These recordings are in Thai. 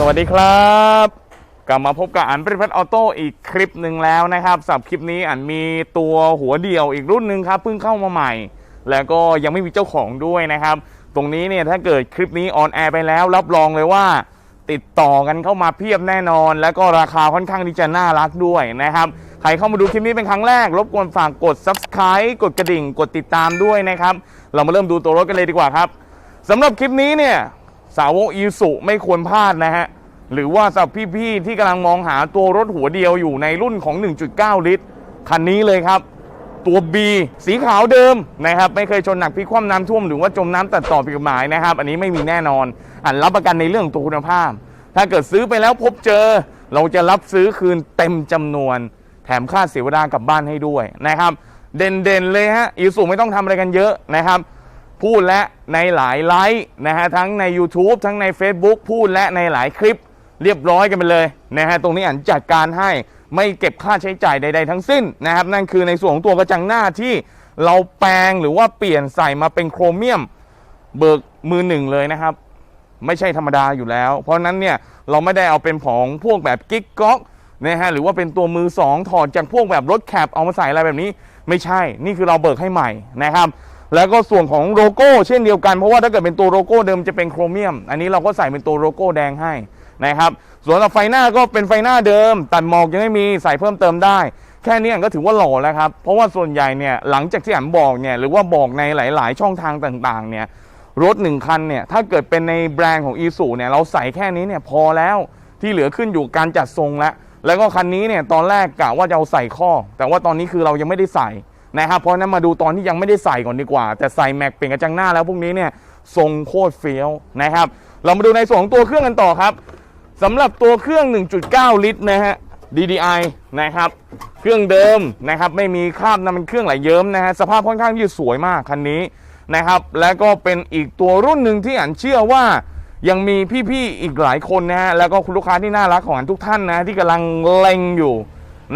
สวัสดีครับ กลับมาพบกับอันปริพัฒน์ออโต้อีกคลิปหนึ่งแล้วนะครับสำหรับคลิปนี้อันมีตัวหัวเดียวอีกรุ่นหนึ่งครับเพิ่งเข้ามาใหม่ แล้วก็ยังไม่มีเจ้าของด้วยนะครับ ตรงนี้เนี่ยถ้าเกิดคลิปนี้ออนแอร์ไปแล้ว รับรองเลยว่า ติดต่อกันเข้ามาเพียบแน่นอน แล้วก็ราคาค่อนข้างที่จะน่ารักด้วยนะครับใครเข้ามาดูคลิปนี้เป็นครั้งแรก รบกวนฝากกด subscribe กดกระดิ่ง กดติดตามด้วยนะครับ เรามาเริ่มดูตัวรถกันเลยดีกว่าครับสำหรับคลิปนี้เนี่ย สาวกอีสุไม่ควรพลาดนะฮะ หรือว่าสำหรับพี่ๆ ที่กำลังมองหาตัวรถหัวเดียวอยู่ในรุ่นของ 1.9 ลิตร คันนี้เลยครับ ตัว B สีขาวเดิมนะครับ ไม่เคยชนหนักพิกคว่ำน้ำท่วมหรือว่าจมน้ำตัดต่อผิดกฎหมายนะครับ อันนี้ไม่มีแน่นอน อันรับประกันในเรื่องตัวคุณภาพ ถ้าเกิดซื้อไปแล้วพบเจอ เราจะรับซื้อคืนเต็มจำนวน แถมค่าเสียเวลากลับบ้านให้ด้วยนะครับ เด่นๆเลยฮะอีสุไม่ต้องทำอะไรกันเยอะนะครับ พูดและในหลายไลฟ์นะฮะทั้งใน YouTube ทั้งใน Facebook พูดและในหลายคลิปเรียบร้อยกันไปเลยนะฮะตรงนี้อันจัดการให้ไม่เก็บค่าใช้จ่ายใด ๆ ทั้งสิ้นนะครับ นั่นคือในส่วนของตัวกระจังหน้าที่เราแปลงหรือว่าเปลี่ยนใส่มาเป็นโครเมียม เบิกมือหนึ่งเลยนะครับ ไม่ใช่ธรรมดาอยู่แล้ว เพราะนั้นเนี่ยเราไม่ได้เอาเป็นของพวกแบบกิ๊กก๊อกนะฮะหรือว่าเป็นตัวมือสองถอดจากพวกแบบรถแคปเอามาใส่อะไรแบบนี้ ไม่ใช่นี่คือเราเบิกให้ใหม่นะครับ แล้วก็ส่วนของโลโก้เช่นเดียวกันเพราะว่าถ้าเกิดเป็นตัวโลโก้เดิมจะเป็นโครเมียม อันนี้เราก็ใส่เป็นตัวโลโก้แดงให้นะครับ ส่วนไฟหน้าก็เป็นไฟหน้าเดิม ตัดหมอกยังไม่มีใส่เพิ่มเติมได้ แค่นี้ก็ถือว่าหล่อแล้วครับ เพราะว่าส่วนใหญ่เนี่ยหลังจากที่อันบอกเนี่ยหรือว่าบอกในหลาย ๆ ช่องทางต่าง ๆ เนี่ยรถหนึ่งคันเนี่ยถ้าเกิดเป็นในแบรนด์ของ e ีซูเนี่ยเราใส่แค่นี้เนี่ยพอแล้วที่เหลือขึ้นอยู่การจัดทรงแล้วแล้วก็คันนี้เนี่ยตอนแรกกะว่าจะเอาใส่ข้อ แต่ว่าตอนนี้คือเรายังไม่ได้ใส่ นะครับเพราะนั้นมาดูตอนที่ยังไม่ได้ใส่ก่อนดีกว่า แต่ใส่แม็กเปลี่ยนกระจังหน้าแล้วพวกนี้เนี่ยทรงโคตรเฟี้ยวนะครับ เรามาดูในส่วนของตัวเครื่องกันต่อครับสำหรับตัวเครื่อง 1.9 ลิตรนะฮะ DDI นะครับ เครื่องเดิมนะครับ ไม่มีคราบน้ำมันเครื่องไหลเยิ้มนะฮะ สภาพค่อนข้างที่จะสวยมากคันนี้นะครับ และก็เป็นอีกตัวรุ่นหนึ่งที่อันเชื่อว่ายังมีพี่ๆอีกหลายคนนะฮะ แล้วก็คุณลูกค้าที่น่ารักของอันทุกท่านนะ ที่กำลังเล็งอยู่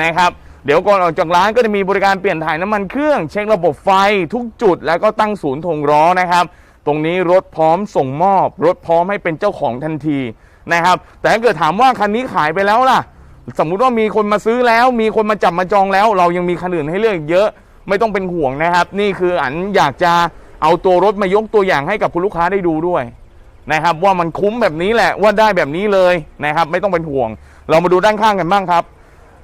นะครับ เดี๋ยวก่อนออกจากร้านก็จะมีบริการเปลี่ยนถ่ายน้ำมันเครื่องเช็คระบบไฟทุกจุด แล้วก็ตั้งศูนย์ถงล้อนะครับ ตรงนี้รถพร้อมส่งมอบ รถพร้อมให้เป็นเจ้าของทันทีนะครับ แต่ถ้าเกิดถามว่าคันนี้ขายไปแล้วล่ะ สมมุติว่ามีคนมาซื้อแล้ว มีคนมาจับมาจองแล้ว เรายังมีคันอื่นให้เลือกเยอะไม่ต้องเป็นห่วงนะครับ นี่คืออันอยากจะเอาตัวรถมายกตัวอย่างให้กับคุณลูกค้าได้ดูด้วยนะครับ ว่ามันคุ้มแบบนี้แหละว่าได้แบบนี้เลยนะครับ ไม่ต้องเป็นห่วง เรามาดูด้านข้างกันบ้างครับ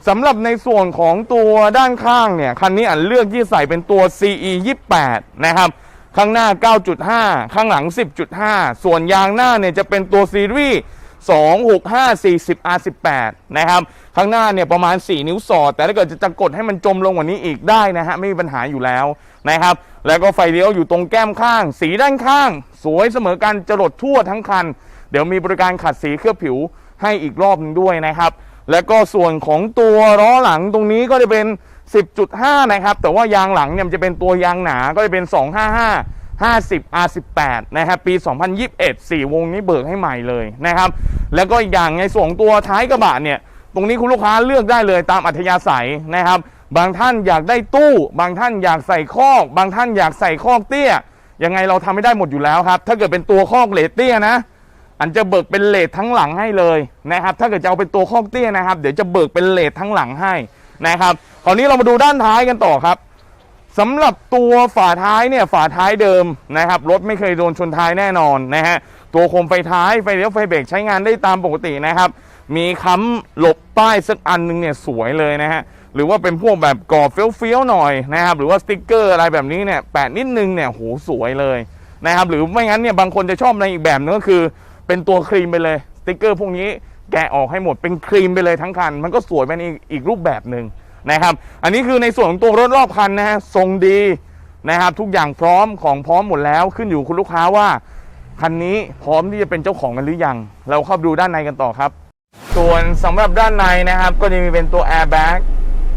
สำหรับในส่วนของตัวด้านข้างเนี่ย คันนี้อันเลือกที่ใส่เป็นตัว CE 28นะครับ ข้างหน้า 9.5 ข้างหลัง 10.5 ส่วนยางหน้าเนี่ยจะเป็นตัวซีรีส์265 40 R18 นะครับ ข้างหน้าเนี่ยประมาณ 4 นิ้วสอด แต่ถ้าเกิดจะจะกดให้มันจมลงกว่านี้อีกได้นะฮะ ไม่มีปัญหาอยู่แล้วนะครับ แล้วก็ไฟเลี้ยวอยู่ตรงแก้มข้าง สีด้านข้าง สวยเสมอกันจรดทั่วทั้งคัน เดี๋ยวมีบริการขัดสีเคลือบผิวให้อีกรอบหนึงด้วยนะครับ แล้วก็ส่วนของตัวล้อหลังตรงนี้ก็จะเป็น 10.5 นะครับ แต่ว่ายางหลังเนี่ยมันจะเป็นตัวยางหนาก็จะเป็น 255 50 R18 นะครับปี 2021 4 วงนี้เบิกให้ใหม่เลยนะครับ แล้วก็อีกอย่างในส่วนของตัวท้ายกระบะเนี่ย ตรงนี้คุณลูกค้าเลือกได้เลยตามอัธยาศัยนะครับ บางท่านอยากได้ตู้ บางท่านอยากใส่คอก บางท่านอยากใส่คอกเตี้ย ยังไงเราทำไม่ได้หมดอยู่แล้วครับ ถ้าเกิดเป็นตัวคอกเลเตี้ยนะ อันจะเบิกเป็นเลททั้งหลังให้เลยนะครับ ถ้าเกิดจะเอาเป็นตัวคอกเตี้ยนะครับ เดี๋ยวจะเบิกเป็นเลททั้งหลังให้นะครับ คราวนี้เรามาดูด้านท้ายกันต่อครับสำหรับตัวฝาท้ายเนี่ยฝาท้ายเดิมนะครับ รถไม่เคยโดนชนท้ายแน่นอนนะฮะตัวโคมไฟท้ายไฟเลี้ยวไฟเบรกใช้งานได้ตามปกตินะครับ มีค้ำหลบป้ายสักอันหนึงเนี่ยสวยเลยนะฮะหรือว่าเป็นพวกแบบกรอบเฟี้ยวๆหน่อยนะครับ หรือว่าสติ๊กเกอร์อะไรแบบนี้เนี่ยแปะนิดนึงเนี่ยโหสวยเลยนะครับ หรือไม่งั้นเนี่ยบางคนจะชอบในอีกแบบนึงก็คือ เป็นตัวครีมไปเลยสติกเกอร์พวกนี้แกะออกให้หมดเป็นครีมไปเลยทั้งคัน มันก็สวยเป็นอีกอีกรูปแบบหนึ่งนะครับ อันนี้คือในส่วนของตัวรถรอบคันนะฮะทรงดีนะครับ ทุกอย่างพร้อมของพร้อมหมดแล้วขึ้นอยู่คุณลูกค้าว่าคันนี้พร้อมที่จะเป็นเจ้าของกันหรือยัง เราเข้าไปดูด้านในกันต่อครับ ส่วนสำหรับด้านในนะครับ ก็จะมีเป็นตัว airbag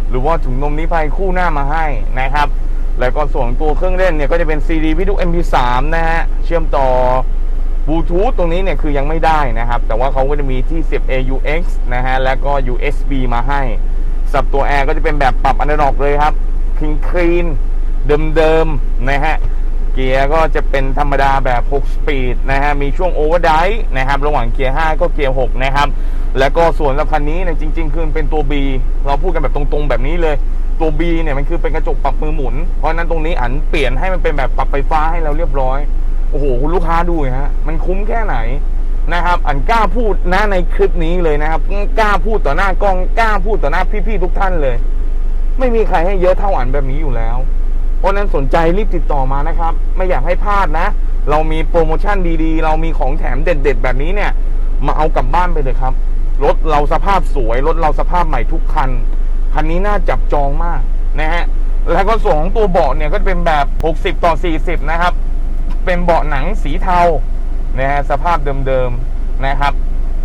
หรือว่าถุงนมนิภัยคู่หน้ามาให้นะครับ แล้วก็ส่วนของตัวเครื่องเล่นเนี่ยก็จะเป็น CD วิทยุ MP3 นะฮะเชื่อมต่อ บลูทูธตรงนี้เนี่ยคือยังไม่ได้นะครับ แต่ว่าเขาก็จะมีที่เสียบ AUX นะฮะ แล้วก็ USB มาให้ สับตัวแอร์ก็จะเป็นแบบปรับอนาล็อกเลยครับคลีนคลีนเดิมๆนะฮะ เกียร์ก็จะเป็นธรรมดาแบบ 6 สปีดนะฮะ มีช่วงโอเวอร์ไดนะครับ ระหว่างเกียร์ 5 ก็เกียร์ 6 นะครับ แล้วก็ส่วนสำหรับคันนี้เนี่ยจริง ๆ คือเป็นตัว B เราพูดกันแบบตรงๆ แบบนี้เลย ตัว B เนี่ยมันคือเป็นกระจกปรับมือหมุน เพราะนั้นตรงนี้อันเปลี่ยนให้มันเป็นแบบปรับไฟฟ้าให้เราเรียบร้อย โอ้โหคุณลูกค้าดูฮะมันคุ้มแค่ไหนนะครับ อันกล้าพูดนะในคลิปนี้เลยนะครับกล้าพูดต่อหน้ากล้องกล้าพูดต่อหน้าพี่ๆทุกท่านเลย ไม่มีใครให้เยอะเท่าอันแบบนี้อยู่แล้ว เพราะนั้นสนใจรีบติดต่อมานะครับ ไม่อยากให้พลาดนะ เรามีโปรโมชั่นดีๆ เรามีของแถมเด็ด ๆ แบบนี้เนี่ย มาเอากลับบ้านไปเลยครับรถเราสภาพสวยรถเราสภาพใหม่ทุกคันคันนี้น่าจับจองมากนะฮะแล้วก็ส่วนของตัวเบาะเนี่ยก็เป็นแบบ 60 ต่อ 40 นะครับ เป็นเบาะหนังสีเทานะฮะสภาพเดิมๆนะครับ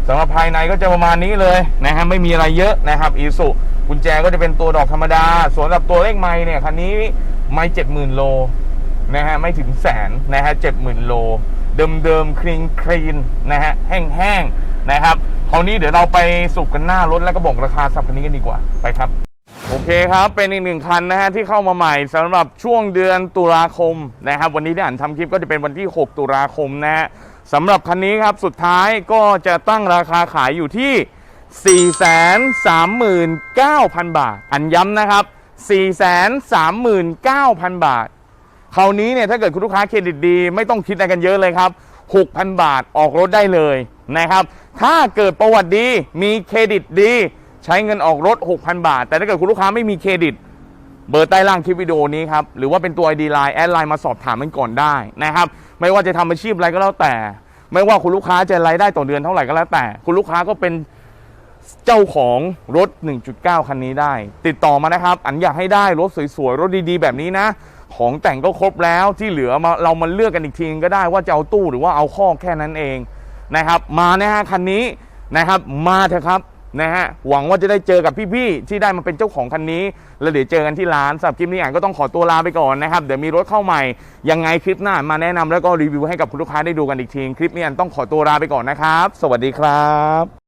สำหรับภายในก็จะประมาณนี้เลยนะฮะไม่มีอะไรเยอะนะครับอีสุกุญแจก็จะเป็นตัวดอกธรรมดา ส่วนสำหรับตัวเลขไม้เนี่ยคันนี้ไม่เจ็ดหมื่นโลนะฮะไม่ถึงแสนนะฮะเจ็ดหมื่นโล เดิมเดิมๆคลีนคลีนนะฮะแห้งๆนะครับคราวนี้เดี๋ยวเราไปสุกกันหน้ารถแล้วก็บอกราคาสับคันนี้กันดีกว่าไปครับ โอเคครับ เป็นอีกหนึ่งคันนะฮะที่เข้ามาใหม่สำหรับช่วงเดือนตุลาคมนะครับ วันนี้ที่อ่านทำคลิปก็จะเป็นวันที่ 6 ตุลาคมนะฮะสำหรับคันนี้ครับสุดท้ายก็จะตั้งราคาขายอยู่ที่ 439,000 บาท อันย้ำนะครับ 439,000 บาท คราวนี้เนี่ยถ้าเกิดคุณลูกค้าเครดิตดี ไม่ต้องคิดอะไรกันเยอะเลยครับ 6,000 บาทออกรถได้เลยนะครับ ถ้าเกิดประวัติดีมีเครดิตดี ใช้เงินออกรถ 6,000 บาท แต่ถ้าเกิดคุณลูกค้าไม่มีเครดิต เบอร์ใต้ล่างคลิปวิดีโอนี้ครับ หรือว่าเป็นตัว ID Line แอดไลน์มาสอบถามมันก่อนได้นะครับ ไม่ว่าจะทำอาชีพอะไรก็แล้วแต่ ไม่ว่าคุณลูกค้าจะรายได้ต่อเดือนเท่าไหร่ก็แล้วแต่ คุณลูกค้าก็เป็นเจ้าของรถ 1.9 คันนี้ได้ ติดต่อมานะครับ อันอยากให้ได้รถสวยๆ รถดีๆ แบบนี้นะ ของแต่งก็ครบแล้วที่เหลือมาเรามาเลือกกันอีกทีก็ได้ว่าจะเอาตู้หรือว่าเอาข้อแค่นั้นเองนะครับ มานะฮะคันนี้นะครับ มาเถอะครับ นะฮะหวังว่าจะได้เจอกับพี่ๆที่ได้มาเป็นเจ้าของคันนี้ แล้วเดี๋ยวเจอกันที่ร้านสำหรับคลิปนี้อ่านก็ต้องขอตัวลาไปก่อนนะครับเดี๋ยวมีรถเข้าใหม่ยังไงคลิปหน้ามาแนะนำแล้วก็รีวิวให้กับคุณลูกค้าได้ดูกันอีกทีคลิปนี้อ่านต้องขอตัวลาไปก่อนนะครับ สวัสดีครับ